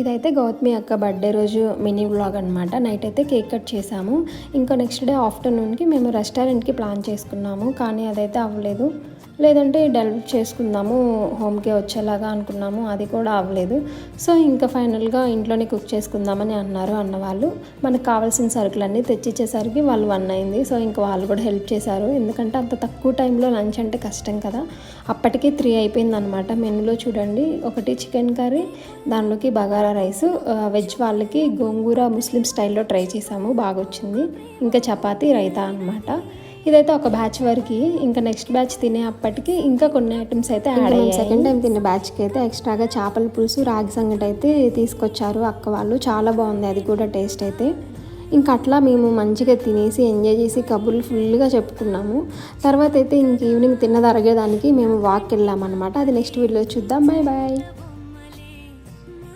ఇదైతే గౌతమి అక్క బర్త్డే రోజు మినీ వ్లాగ్ అనమాట నైట్ అయితే కేక్ కట్ చేసాము. ఇంకా నెక్స్ట్ డే ఆఫ్టర్నూన్కి మేము రెస్టారెంట్కి ప్లాన్ చేసుకున్నాము. కానీ అదైతే అవ్వలేదు. లేదంటే డెవలప్ చేసుకుందాము హోమ్కే వచ్చేలాగా అనుకున్నాము అది కూడా అవ్వలేదు. సో ఇంకా ఫైనల్గా ఇంట్లోనే కుక్ చేసుకుందామని అన్నారు అన్నవాళ్ళు మనకు కావాల్సిన సరుకులన్నీ తెచ్చిచ్చేసరికి వాళ్ళు వన్ అయింది. సో ఇంకా వాళ్ళు కూడా హెల్ప్ చేశారు. ఎందుకంటే అంత తక్కువ టైంలో లంచ్ అంటే కష్టం కదా. అప్పటికే త్రీ అయిపోయింది అనమాట మెనూలో చూడండి. ఒకటి చికెన్ కర్రీ దానిలోకి బగారా రైస్ వెజ్ వాళ్ళకి గోంగూర ముస్లిం స్టైల్లో ట్రై చేసాము. బాగా వచ్చింది ఇంకా చపాతీ రైతా అనమాట ఇదైతే ఒక బ్యాచ్ వరకు ఇంకా నెక్స్ట్ బ్యాచ్ తినే అప్పటికి ఇంకా కొన్ని ఐటమ్స్ అయితే యాడ్ అయ్యాయి. సెకండ్ టైం తిన్న బ్యాచ్కి అయితే ఎక్స్ట్రాగా చేపల పులుసు రాగి సంగటి అయితే తీసుకొచ్చారు అక్క వాళ్ళు. చాలా బాగుంది అది కూడా టేస్ట్ అయితే. ఇంకా అట్లా మేము మంచిగా తినేసి ఎంజాయ్ చేసి కబుర్లు ఫుల్గా చెప్పుకున్నాము. తర్వాత అయితే ఇంక ఈవినింగ్ తిన్నది అరగేదానికి మేము వాక్ వెళ్ళామన్నమాట. అది నెక్స్ట్ వీడియో చూద్దాం. Bye bye